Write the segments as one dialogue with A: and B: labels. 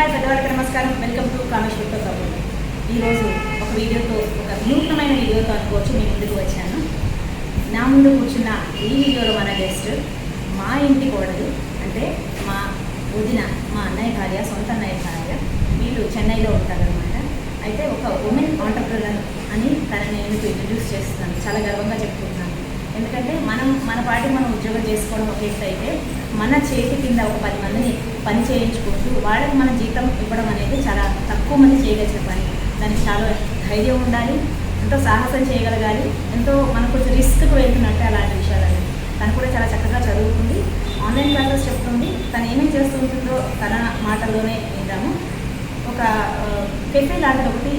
A: Hi పెద్దవాళ్ళకి నమస్కారం. Welcome to కామేశ్వర్తో కబుర్ ఈరోజు ఒక వీడియోతో ఒక నూతనమైన వీడియోతో అనుకోవచ్చు మీ ముందుకు వచ్చాను. నా ముందు కూర్చున్న ఈ వీడియోలో మన గెస్ట్ మా ఇంటి కోడలు అంటే మా వదిన మా అన్నయ్య భార్య సొంత అన్నయ్య భార్య వీళ్ళు చెన్నైలో ఉంటారనమాట అయితే ఒక ఉమెన్ ఆంటర్ప్రినర్ అని తనని నేను ఇంట్రడ్యూస్ చేస్తున్నాను. చాలా గర్వంగా చెప్తున్నాను. ఎందుకంటే మనం మన పాటి మనం ఉద్యోగం చేసుకోవడం ఒక అయితే మన చేతి కింద ఒక పది మందిని పని చేయించుకుంటూ వాళ్ళకి మన జీతం ఇవ్వడం అనేది చాలా తక్కువ మంది చేయగలిగిన పని. దానికి చాలా ధైర్యం ఉండాలి ఎంతో సాహసం చేయగలగాలి ఎంతో మనకు కొంచెం రిస్క్కి వెళ్తున్నట్టే అలాంటి విషయాలని తను కూడా చాలా చక్కగా చదువుతుంది. ఆన్లైన్ క్లాసెస్ చెప్తుంది. తను ఏమేమి చేస్తుంటుందో తన మాటల్లోనే విందాము. ఒక కెఫే లాంటి ఒకటి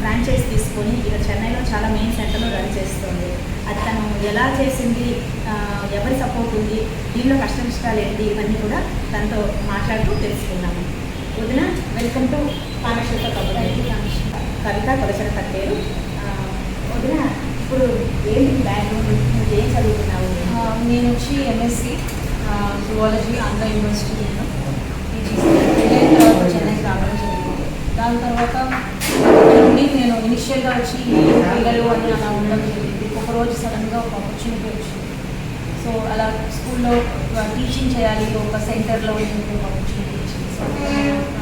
A: ఫ్రాంచైజ్ తీసుకొని ఇక్కడ చెన్నైలో చాలా మెయిన్ సెంటర్లో రన్ చేస్తుంది. అది తను ఎలా చేసింది ఎవరి సపోర్ట్ ఉంది దీనిలో కష్ట నష్టాలు ఏంటి ఇవన్నీ కూడా తనతో మాట్లాడుతూ తెలుసుకున్నాము వదిన వెల్కమ్ టు కామేశ్వరతో కవిత కట్టేరు ఆ, వదిన ఇప్పుడు ఏంటి బ్యాక్గ్రౌండ్ నువ్వు ఏం చదువుకున్నావు?
B: ఆ, నేను వచ్చి ఎంఎస్సి జువాలజీ ఆంధ్ర అయిన తర్వాత చెన్నైకి రావడం జరిగింది. దాని తర్వాత నేను ఇనిషియల్గా వచ్చి పిల్లలు అని అలా ఉండడం జరిగింది. ఒకరోజు సడన్గా ఒక ఆపర్చునిటీ వచ్చింది. సో అలా స్కూల్లో టీచింగ్ చేయాలి ఒక సెంటర్లో ఒక ఆపర్చునిటీ వచ్చింది. సో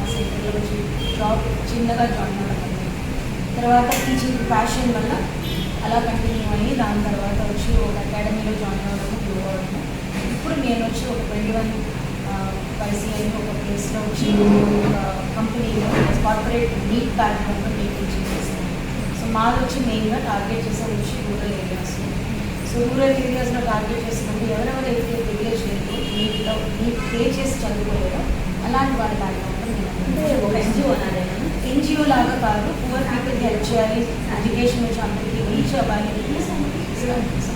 B: ఆ సెంటర్లో వచ్చి జాబ్ చిన్నగా జాయిన్ అవ్వడం తర్వాత టీచింగ్ ప్యాషన్ వల్ల అలా కంటిన్యూ అయ్యి దాని తర్వాత వచ్చి ఒక అకాడమీలో జాయిన్ అవ్వడము గ్రో అవ్వడము ఇప్పుడు నేను వచ్చి ఒక ట్వంటీ వన్ వైసీఐ ఒక ప్లేస్లో వచ్చి ఒక కంపెనీలో కార్పొరేట్ నీట్ కార్యక్రమంలో నేను చేసేసి మాది వచ్చి మెయిన్గా టార్గెట్ చేసే వచ్చి రూరల్ ఏరియాస్ సో రూరల్ ఏరియాస్లో టార్గెట్ చేసినప్పుడు ఎవరెవరైతే విలేజ్ లేదు నీట్లో నీట్ పే చేసి చదువుకోలేదో అలాంటి వాళ్ళ కార్యక్రమంలో
A: అంటే ఒక ఎన్జిఓ
B: ఎన్జిఓ లాగా కాదు పువర్ పీపుల్కి హెల్ప్ చేయాలి ఎడ్యుకేషన్ వచ్చి అందరికీ రీచ్ అవ్వాలి.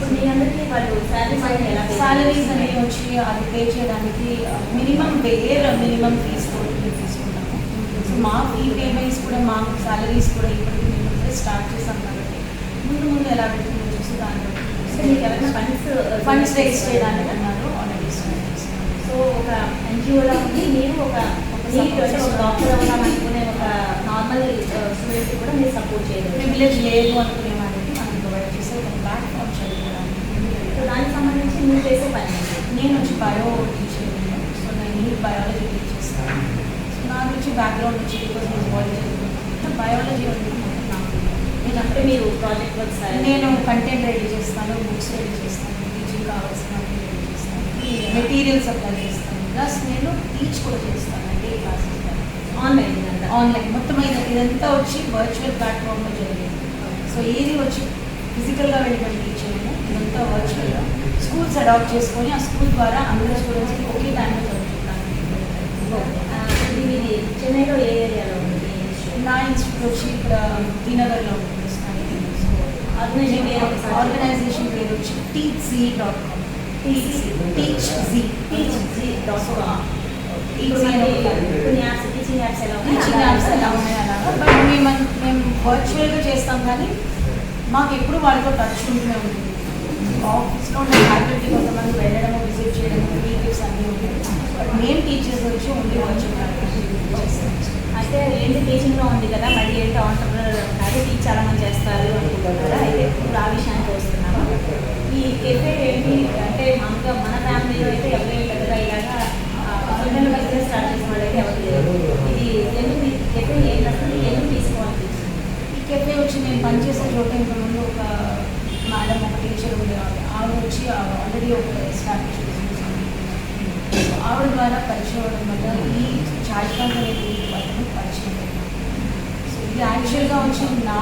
A: మీ
B: సాలరీస్? అనేవి వచ్చి అది పే చేయడానికి మినిమం వేర్ మినిమం ఫీస్ కూడా తీసుకుంటాము సో మా ఫీ పేమెంట్స్ కూడా మా సాలరీస్ కూడా ఇప్పటికీ స్టార్ట్ చేస్తాం కాబట్టి. ముందు ముందు ఎలా పెట్టుకుని చూసి దాన్ని
A: అంటే మీకు ఎవరైనా ఫండ్స్
B: ఫండ్స్ రేస్ చేయడానికి అన్నారు ఆల్రెడీ
A: సో ఒక ఎన్జిఓలో ఉండి మీరు ఒక నీట్ అంటే ఒక డాక్టర్ అవుదాం అనుకునే ఒక నార్మల్ స్టూడెంట్ కూడా మీరు సపోర్ట్ చేయలేదు
B: ప్రివిలేజ్ లేదు అనుకునే వాళ్ళకి మనం ప్రొవైడ్ చేసే ఒక ప్లాట్ఫామ్ చదువుకోవడానికి
A: సో దానికి సంబంధించి మీరు చేసే పని?
B: నేను వచ్చి బయో టీచర్ సో నేను నీట్ బయాలజీ టీచ్ చేస్తాను. సో నా నుంచి బ్యాక్గ్రౌండ్ బికాస్ నేను బాడీ చదువుకుంటాను. బయాలజీ అనేది
A: మీరు ప్రాజెక్ట్ వర్క్
B: నేను కంటెంట్ రెడీ చేస్తాను బుక్స్ రెడీ చేస్తాను టీచింగ్ కావాల్సిన రెడీ చేస్తాను మెటీరియల్ సప్లై చేస్తాను ప్లస్ నేను టీచ్ కూడా చేస్తాను అంటే క్లాసెస్
A: ఆన్లైన్
B: ఆన్లైన్ మొత్తం ఇది- ఇదంతా వచ్చి వర్చువల్ ప్లాట్ఫామ్లో జరిగింది. సో ఏది వచ్చి ఫిజికల్గా వెళ్ళిపోయి టీచ్ చేయము ఇదంతా వర్చువల్గా స్కూల్స్ అడాప్ట్ చేసుకొని ఆ స్కూల్ ద్వారా అందరూ స్టూడెంట్స్కి ఒకే టైంలో చదువుతున్నాను
A: చెన్నైలో ఏ ఏరియాలో ఉంది?
B: నా ఇన్స్టిట్యూట్ వచ్చి ఇక్కడ టీనగర్లో ఉంటుంది స్థానిక సో
A: Organization పేరు ఒకసారి
B: ఆర్గనైజేషన్ పేరు వచ్చి teach G dot com teach teach G
A: teach G dot com. Teaching apps ఎలా ఉన్నాయి?
B: టీచింగ్ యాప్స్ ఎలా ఉన్నాయి అలాగా బట్ మేము మేము వర్చువల్గా చేస్తాం కానీ మాకు ఎప్పుడు వాళ్ళతో టచ్ ఉంటూనే ఉంటుంది. ఆఫీస్లో ఉన్న ఫ్యాకల్టీ కొంతమంది వెళ్ళడము విజిట్ చేయడము టీచర్స్ అన్నీ ఉంటాయి బట్ మేము టీచర్స్ వచ్చి ఉండి వచ్చి
A: అయితే ఏంటి టీచింగ్లో ఉంది కదా మళ్ళీ ఏంటి ఆంటర్ప్రినర్ అదే టీచ్ చాలా మంది చేస్తారు అనుకుంటారు కదా అయితే ఇప్పుడు ఆ విషయానికి వస్తున్నాము ఈ కెఫే ఏంటి అంటే మామూలుగా మన ఫ్యామిలీలో అయితే ఎవరైనా పెద్దగా ఇలాగా పిల్లలు కలిసి స్టార్ట్ చేసిన వాళ్ళైతే ఎవరు లేరు. ఇది ఎందుకు కెఫే ఏంటంటే అసలు ఎందుకు తీసుకోవాలి?
B: ఈ కెఫే వచ్చి నేను పనిచేసే చోట ఇంతకుముందు ఒక మేడం ఒక టీచర్ ఉండేవాళ్ళు. ఆవిడ వచ్చి ఆల్రెడీ ఒక ఎస్టాబ్లిష్ బిజినెస్ సో ఆవిడ ద్వారా పరిచయం అవ్వడం వల్ల ఈ చాయ్ కంపెనీ వాళ్ళని పరిచయం సో ఇది యాక్చువల్గా వచ్చి నా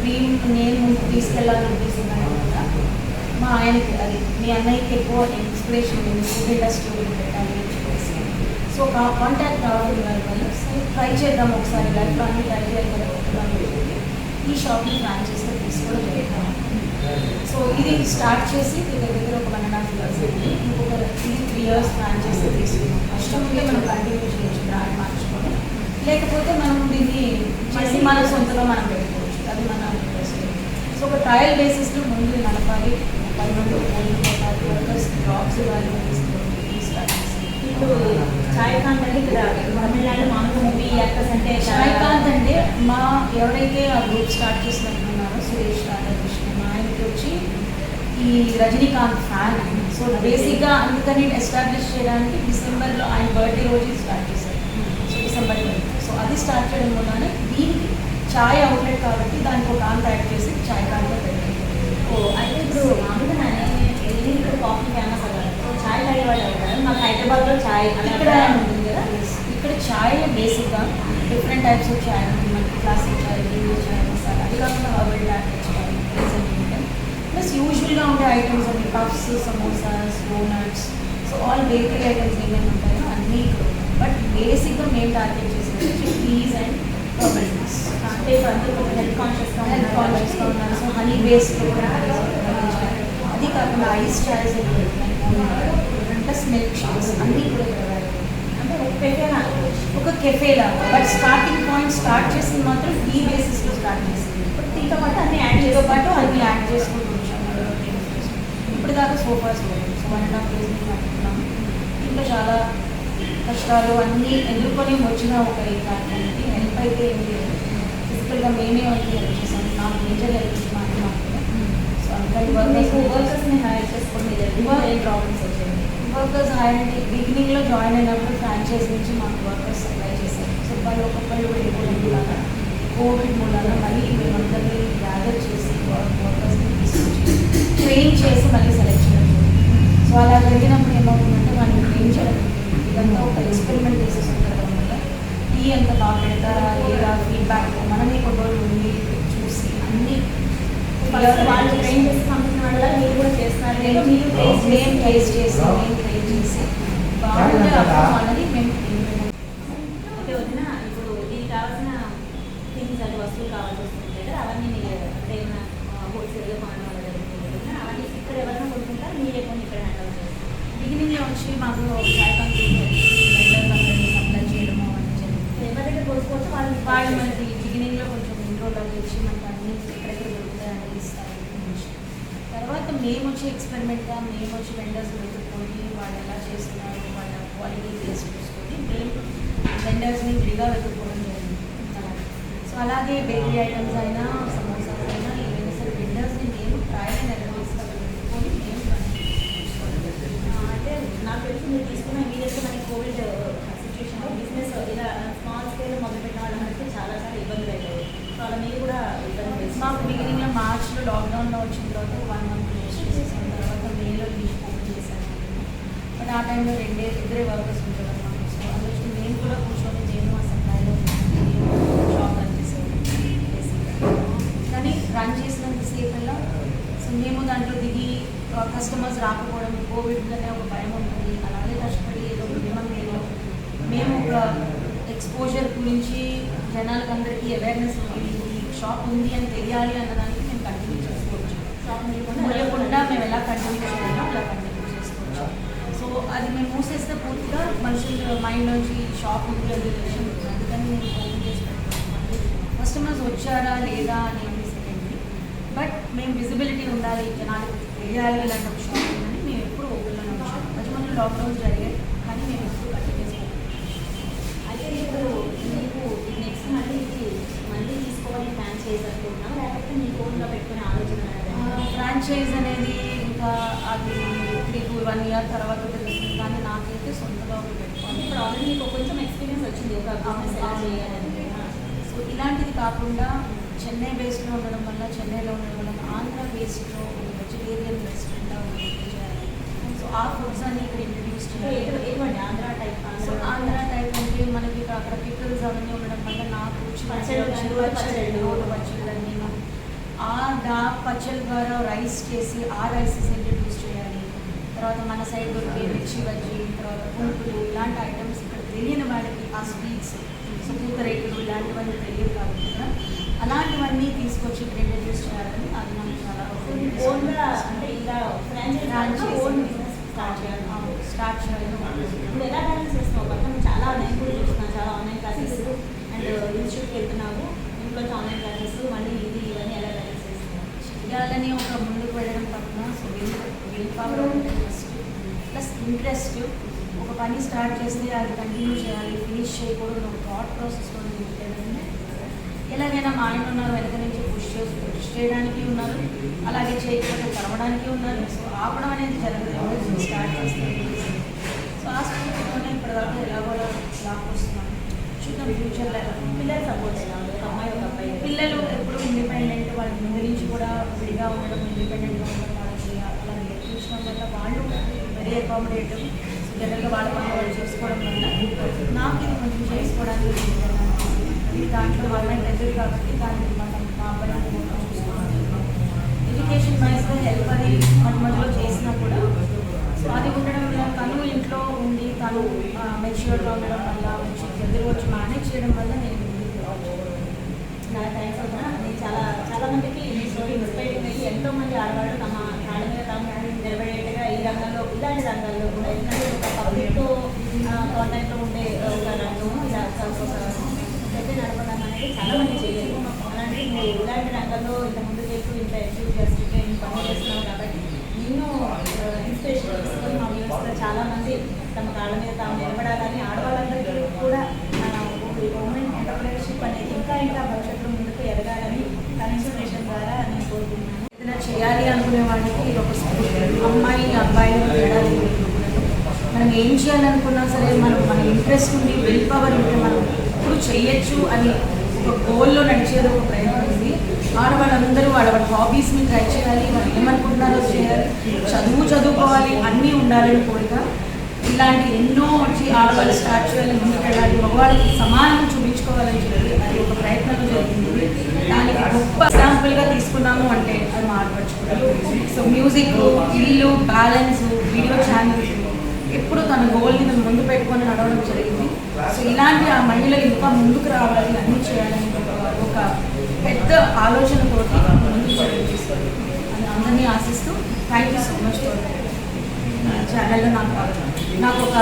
B: డ్రీమ్ నేను ముందుకు తీసుకెళ్ళాలని అనిపిస్తున్నాను వల్ల మా ఆయనకి అది మీ అన్నయ్యకి ఎక్కువ ఇన్స్పిరేషన్ ఉంది. ఫుడ్ ఇండస్ట్రీ పెట్టాలి అని చెప్పేసి. సో కాంటాక్ట్ రావడం వల్ల సరే ట్రై చేద్దాం ఒకసారి. లైఫ్లో అన్ని ట్రై చేయాలి కదా ఒకదాం ఈ చెప్పి ప్లాన్ షాప్ని సో ఇది స్టార్ట్ చేసి దగ్గర దగ్గర ఒక వన్ అండ్ హాఫ్ ఇయర్స్ అయింది ఇంకొక త్రీ త్రీ ఇయర్స్ ఫ్రాంచైజ్ తీసుకున్నాం ఇష్టం ఉంటే మనం కంటిన్యూ చేయొచ్చు బ్రాండ్ మార్చుకొని లేకపోతే మనం దీన్ని చేసి మన సొంతగా మనం పెట్టుకోవచ్చు. అది మన సో ఒక ట్రయల్ బేసిస్లో ముందు నడపాలి. మంది పోటీ వర్కర్స్ జాబ్స్ చేసి
A: ఇప్పుడు ఛాయ్ కాంట్ అంటే ఇక్కడ తమిళనాడు మామూలు మూవీ యాక్టర్స్ అంటే
B: శ్రీకాంత్ అంటే మా ఎవరైతే ఆ గ్రూప్ స్టార్ట్ చేసినట్టున్నారో సురేష్ రాధాకృష్ణ మా ఆయనకి వచ్చి ఈ రజనీకాంత్ ఫ్యాన్ సో బేసిక్గా అందుకని ఎస్టాబ్లిష్ చేయడానికి డిసెంబర్లో ఆయన బర్త్డే రోజు స్టార్ట్ చేశారు. సో డిసెంబర్ సో అది స్టార్ట్ చేయడం వలన దీనికి చాయ్ అవుట్లెట్ కాబట్టి దానికి ఒక కాంత్ యాడ్ చేసి చాయ్ కాంత్ పెట్టారు.
A: ఓ అయితే ఇప్పుడు మామూలుగానే వెళ్ళి ఇక్కడ కాఫీ ఫేమస్ అవ్వాలి సో చాయ్ తాగేవాళ్ళు ఎవరు మాకు హైదరాబాద్లో చాయ్
B: ఇక్కడ
A: ఉంటుంది కదా.
B: ఇక్కడ చాయ్ బేసిక్గా డిఫరెంట్ టైప్స్ ఆఫ్ చాయ్ ఉంటుంది మనకి క్లాసిక్ చాయ్ ఇంగ్లీష్ చాయ్ మసాలా అది కాకుండా హర్బల్ టాబ్లెట్ చాయ్ ప్లస్ యూజువల్గా ఉండే ఐటమ్స్ అన్ని puffs samosas donuts so all bakery items ఏమేమి ఉంటాయో అన్నీ బట్ బేసిక్గా మేము టార్గెట్ చేసేది టీస్ అండ్
A: అంటే అందరూ హెల్త్ కాన్షియస్గా
B: హెల్త్ కాన్షియస్గా ఉన్నారు సో హనీ బేస్డ్ అది కాకుండా ice chais plus milkshakes అన్నీ కూడా.
A: అంటే ఒక అనుకోవచ్చు
B: ఒక కెఫే లాగా బట్ స్టార్టింగ్ పాయింట్ స్టార్ట్ చేసింది మాత్రం ఫీ బేసిస్లో స్టార్ట్ చేసింది
A: ఇప్పుడు దీంతో పాటు అన్ని యాడ్
B: దీంతో పాటు అన్ని యాడ్ చేసుకుంటూ వచ్చాము ఇప్పుడు దాకా sofas so one and half days ఇంకా చాలా కష్టాలు అన్నీ ఎదుర్కొని వచ్చిన ఒక ఈ కార్యక్రమానికి హెల్ప్ అయితే ఏం లేదు. ఫిజికల్గా మేమే వచ్చి హెల్ప్ చేసాం. నాకు మేజర్ హెల్ప్ నాకు సో అందుకని
A: వర్కర్స్ని హైర్ చేసుకుని ఏం ప్రాబ్లమ్స్ వచ్చాయి?
B: వర్కర్స్ హైర్ అంటే బిగినింగ్లో జాయిన్ అయినప్పుడు ఫ్రాంచైజ్ నుంచి మాకు వర్కర్స్ సప్లై చేశారు. సో వాళ్ళు ఒక్కొక్కరు వెళ్ళిపోవడం కోవిడ్ మూలాన మళ్ళీ మేమందరినీ గ్యాదర్ చేసి వర్కర్స్ని తీసుకొచ్చి. ట్రైన్ చేసి మళ్ళీ సెలెక్ట్ చేయడం. సో అలా జరిగినప్పుడు ఏమవుతుందంటే వాళ్ళని ట్రైన్ చేయడం. ఇదంతా ఒక ఎక్స్పెరిమెంట్ చేసేసి ఉండడం వల్ల టీ ఎంత బాగా పెడతారా లేదా ఫీడ్బ్యాక్ మనమే కొన్ని రోజులు ఉండి చూసి అన్ని
A: వాళ్ళు ట్రైన్ చేసి పంపించిన వాళ్ళ మీరు కూడా చేస్తున్నారు లేదా మీరు
B: మేము
A: చేసి-
B: టేస్ట్ చేసి మేము ట్రై చేసి బాగుంటే అప్పుడు వాళ్ళని మేము implement
A: ఓకే వదిన ఇప్పుడు కావాల్సిన థింగ్స్ అది వస్తువులు కావాల్సి వస్తుంది కదా అవన్నీ మీరు అంటే ఏమైనా హోల్సేల్గా కొనడం వల్ల జరుగుతుంది కదా అవన్నీ ఇక్కడ ఎవరైనా కొనుక్కుంటారు మీరే కొన్ని ఇక్కడ హ్యాండ్ చేస్తారు.
B: బిగినింగ్లో వచ్చి మాకు చాయ్ కంపెనీ సప్లై చేయడము అవన్నీ జరిగింది.
A: ఎవరి దగ్గర కోరుకోవచ్చు వాళ్ళు
B: వాళ్ళు మనకి బిగినింగ్లో కొంచెం ఇంట్రోలో వచ్చి మనకి అన్ని ఎక్కడెక్కడ దొరుకుతాయి అని ఇస్తారు తర్వాత మేము వచ్చి ఎక్స్పెరిమెంట్గా మేము వచ్చి వెండర్స్ వెతుక్కొని వాళ్ళు ఎలా చేస్తున్నారు వాళ్ళ క్వాలిటీ టేస్ట్ చూసుకొని మేము వెండర్స్ని విడిగా వెతుక్కోవడం జరిగింది. సో అలాగే బేకరీ ఐటమ్స్ అయినా సమోసాస్ అయినా ఏమైనా సరే వెండర్స్ని మేము ట్రయల్ అండ్ ఎర్రర్ వెతుక్కొని మేము
A: ఆ, అంటే నాకు తెలిసి మీరు తీసుకున్న ఇమీడియట్గా మనకి కోవిడ్ సిచ్యువేషన్లో బిజినెస్ ఇలా స్మాల్ స్కేల్ మొదలుపెట్టిన వాళ్ళందరికీ చాలా చాలా ఇబ్బందులు అయ్యాయి సో అలా మీరు కూడా ఇబ్బంది
B: మాకు
A: చేశారు.
B: బిగినింగ్లో మార్చ్లో లాక్డౌన్లో వచ్చిన తర్వాత వన్ మంత్ క్లోజ్ చేసేసాం తర్వాత మేలో లీవ్ ఓపెన్ చేశాను బట్ ఆ టైంలో రెండే ఇద్దరే వర్కర్స్ ఉంటారు అన్నమాట. సో అందులో మేము కూడా కూర్చొని నేను ఆ సప్లైలో షాప్ రన్ బేసిక్గా కానీ రన్ చేసినంత సేపల్లా సో మేము దాంట్లో దిగి కస్టమర్స్ రాకపోవడం కోవిడ్ అనే ఒక భయం ఉంటుంది అలాగే కష్టపడి ఏదో మినిమం ఏదో మేము ఒక ఎక్స్పోజర్ గురించి జనాలకు అందరికీ అవేర్నెస్ ఉంది ఈ షాప్ ఉంది అని తెలియాలి అన్నదానికి మేము కంటిన్యూ చేసుకోవచ్చు
A: షాప్ మూయకుండా
B: మూయకుండా మేము ఎలా కంటిన్యూ చేయాలో అలా కంటిన్యూ చేసుకోవచ్చు సో అది మేము మూసేస్తే పూర్తిగా మనుషుల మైండ్ నుంచి షాప్ ఉంది అని విషయం ఉంది. అందుకని మేము ఓపెన్ చేసి పెట్టుకుంటాం కస్టమర్స్ వచ్చారా లేదా అనేది సెకండరీ బట్ మేము విజిబిలిటీ ఉండాలి జనాలకు తెలియాలి ఇలాంటి ఒక షాప్ ఉందని మేము ఎప్పుడు ఓపెన్లోనే వచ్చాం లాక్డౌన్స్ జరిగాయి. కానీ మేము ఎప్పుడు కంటిన్యూ చేసుకోవాలి
A: అయితే ఇప్పుడు మీకు నెక్స్ట్ మళ్ళీ ఇది మళ్ళీ తీసుకోవాలని ప్లాన్ చేయాలనుకుంటున్నాం లేకపోతే మీ ఫోన్లో పెట్టుకునే ఆలోచన?
B: ఫ్రాంచైజ్ అనేది ఇంకా అది త్రీ టు వన్ ఇయర్ తర్వాత తెలుస్తుంది. కానీ నాకైతే సొంతగా ఒకటి పెట్టుకోవాలి.
A: ఇప్పుడు ఆల్రెడీ మీకు కొంచెం ఎక్స్పీరియన్స్ వచ్చింది ఒక బిజినెస్ ఎలా చేయాలని.
B: సో ఇలాంటిది కాకుండా చెన్నై బేస్డ్లో ఉండడం వల్ల చెన్నైలో ఉండడం వల్ల ఆంధ్ర బేస్డ్లో వెజిటేరియన్ సో ఆ ఫుడ్స్ అన్ని ఇక్కడ ఇంట్రడ్యూస్ చేయాలి.
A: Andhra type
B: so Andhra type అంటే మనకి ఇక్కడ అక్కడ పిక్కల్స్ అవన్నీ ఉండడం వల్ల నాకు
A: పచ్చళ్ళు,
B: ఆ దా పచ్చళ్ళ ద్వారా రైస్ చేసి ఆ రైసెస్ ఇంట్రడ్యూస్ చేయాలి. తర్వాత మన సైడ్ దొరికే మిర్చి బజ్జీ తర్వాత పుంపులు ఇలాంటి ఐటమ్స్ ఇక్కడ తెలియని వాళ్ళకి ఆ స్వీట్స్ సో పూతరేకులు ఇలాంటివన్నీ తెలియదు కాబట్టి అలాంటివన్నీ తీసుకొచ్చి ఇక్కడ ఇంట్రడ్యూస్ చేయాలని అది నాకు చాలా
A: ఓన్గా అంటే ఇలా ఫ్రాంచైజ్. ఓన్ స్టార్ట్ చేయాలి
B: స్టార్ట్ చేయాలి
A: ఇప్పుడు ఎలా బ్యాలెన్స్ చేస్తావు పక్కన చాలా నేను కూడా చూస్తున్నాను చాలా ఆన్లైన్ క్లాసెస్ అండ్ ఇన్స్టిట్యూట్కి వెళ్తున్నావు. ఇంట్లో ఆన్లైన్ క్లాసెస్ మళ్ళీ ఇది ఇవన్నీ ఎలా బ్యాలెన్స్ చేస్తున్నావు?
B: చేయాలని ఒక ముందుకు వెళ్ళడం పక్కన so will will power first plus interest ఒక పని స్టార్ట్ చేస్తే అది కంటిన్యూ చేయాలి ఫినిష్ చేయకూడదు ఒక థాట్ ప్రాసెస్లో ఎలాగైనా మా ఆయన ఉన్నారు వెనక నుంచి పుష్ చేసి పుష్ చేయడానికి ఉన్నారు. అలాగే చేయకపోతే తరవడానికి ఉన్నారు. సో ఆపడం అనేది జరగదు. స్టార్ట్ చేస్తారు. సో ఆ స్కూల్లోనే ఇప్పటిదాకా ఎలాగో లాక్ వస్తున్నాను చూద్దాం ఫ్యూచర్లో ఎలా.
A: పిల్లల సపోర్ట్ ఉంది? ఒక అమ్మాయి ఒక అబ్బాయి.
B: పిల్లలు ఎప్పుడు ఇండిపెండెంట్ వాళ్ళ ముందు నుంచి కూడా విడిగా ఉండడం ఇండిపెండెంట్గా ఉండడం వాళ్ళకి అలా నేర్పించడం వల్ల వాళ్ళు వెరీ అకామిడేటివ్ జనరల్గా వాళ్ళ పని వాళ్ళు చేసుకోవడం వల్ల నాకు ఇది కొంచెం చేసుకోవడానికి. ఇది దాంట్లో వాళ్ళ దగ్గర కాబట్టి దాన్ని మనం మా చూసుకోవాలి ఎడ్యుకేషన్ వైజ్గా హెల్ప్ అది అనుమతిలో చేసినా కూడా సో అది ఉండడం వల్ల తను ఇంట్లో ఉండి తను మెచ్యూర్గా ఉండడం వల్ల వచ్చి ఎదురు వచ్చి మేనేజ్ చేయడం వల్ల నేను నా రావచ్చు.
A: చాలా థ్యాంక్స్ నేను చాలా చాలా మందికి మీ స్టోరీ ఇన్స్పైరింగ్ అయ్యి ఎంతో మంది ఆడవాళ్ళు తమ కాళ్ళ మీద తాము నిలబడేట్టుగా ఈ రంగంలో ఇలాంటి రంగాల్లో కూడా ఎందుకంటే ఒక పబ్లిక్తో కాంటాక్ట్లో ఉండే ఒక రంగము ఇలా ఒక పెద్ద నడపడం అనేది చాలా మంది చేయలేదు అలాంటి ఇలాంటి రంగంలో ఇంత ముందు చేస్తూ ఇంత అచీవ్ చేస్తుంటే ఇంత పని చేస్తున్నావు కాబట్టి నిన్ను ఇన్స్పిరేషన్ తీసుకొని మా వ్యూస్లో చాలా మంది తమ కాళ్ళ మీద తాము నిలబడాలని ఆడవాళ్ళందరికీ కూడా ఉమెన్ ఎంటర్ప్రినర్షిప్ అనేది ఇంకా భవిష్యత్తులో ముందుకు ఎదగాలని కన్సల్టేషన్ ద్వారా నేను కోరుకుంటున్నాను.
B: ఏదైనా చేయాలి అనుకునే వాళ్ళకి ఇది ఒక అమ్మాయి అబ్బాయి తేడా మనం ఏం చేయాలనుకున్నా సరే మనం మన ఇంట్రెస్ట్ ఉండి విల్ పవర్ ఉంటే మనం ఇప్పుడు చేయొచ్చు అని ఒక గోల్లో నడిచేది ఒక ప్రయత్నం ఉంది. ఆడవాళ్ళందరూ వాళ్ళ వాళ్ళ హాబీస్ని ట్రై చేయాలి. వాళ్ళు ఏమనుకుంటున్నారో చేయాలి. చదువు చదువుకోవాలి. అన్నీ ఉండాలని కోరిక. ఇలాంటి ఎన్నో వచ్చి ఆడవాళ్ళు స్టార్ట్ చేయాలి ముందుకెళ్ళాలి మగవాళ్ళకి సమానం చూపించుకోవాలని చెప్పి అది ఒక ప్రయత్నం జరిగింది దానికి గొప్ప ఎగ్జాంపుల్గా తీసుకున్నాము అంటే అది మార్పరచుకోవాలి సో మ్యూజిక్ ఇల్లు బ్యాలెన్స్ వీడియో ఛానల్స్ ఎప్పుడు తన గోల్ని తను ముందు పెట్టుకొని నడవడం జరిగింది. సో ఇలాంటి ఆ మహిళలు ఇంకా ముందుకు రావాలి అన్నీ చేయాలని ఒక- పెద్ద ఆలోచనతో ముందుకు చర్యలు అని అందరినీ ఆశిస్తూ థ్యాంక్ యూ సో మచ్ ఛానల్లో నాకు నాకు ఒక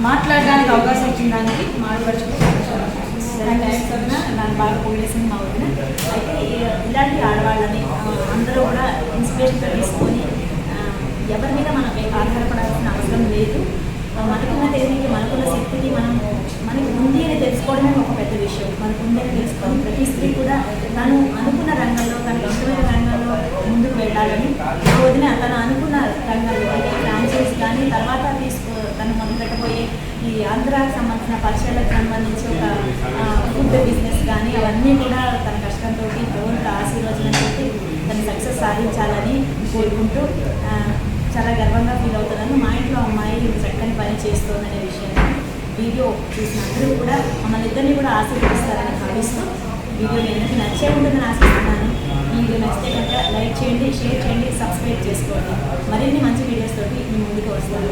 B: మాట్లాడడానికి అవకాశం ఇచ్చిన దానికి మాట్లాడుచుకుంటే చాలా
A: నన్ను బాగా పోగేసింది మా వదిన. అయితే ఇలాంటి ఆడవాళ్ళని అందరూ కూడా ఇన్స్పిరేషన్గా తీసుకొని ఎవరి మీద మనం ఆధారపడాల్సిన అవసరం లేదు. మనకున్న తెలివికి మనకున్న శక్తిని మనం మనకి ఉంది అని తెలుసుకోవడమే ఒక పెద్ద విషయం. మనకు ఉంది అని తెలుసుకోవాలి. ప్రతి స్త్రీ కూడా తను అనుకున్న రంగంలో తనకు ఇష్టమైన రంగంలో ముందుకు వెళ్ళాలని వదిన తను అనుకున్న రంగంలో అంటే ఫ్రాంచైజ్ కానీ తర్వాత తీసుకో తను మొదలు పెట్టబోయే ఈ ఆంధ్రాకి సంబంధించిన పరిచయాలకు సంబంధించి ఒక ఫుడ్ బిజినెస్ కానీ అవన్నీ కూడా తన కష్టంతో దేవుని ఆశీర్వచనంతో తను సక్సెస్ సాధించాలని కోరుకుంటూ చాలా గర్వంగా ఫీల్ అవుతున్నాను. మా ఇంట్లో అమ్మాయి చక్కని పని చేస్తోందనే విషయాన్ని వీడియో చూసిన అందరూ కూడా మమ్మల్ని ఇద్దరిని కూడా ఆశీర్వదిస్తారని భావిస్తూ వీడియో నేను నచ్చే ఉంటుందని ఆశిస్తున్నాను. వీడియో నచ్చితే కనుక లైక్ చేయండి షేర్ చేయండి సబ్స్క్రైబ్ చేసుకోండి. మరిన్ని మంచి వీడియోస్ తోటి మీ ముందుకు వస్తాను.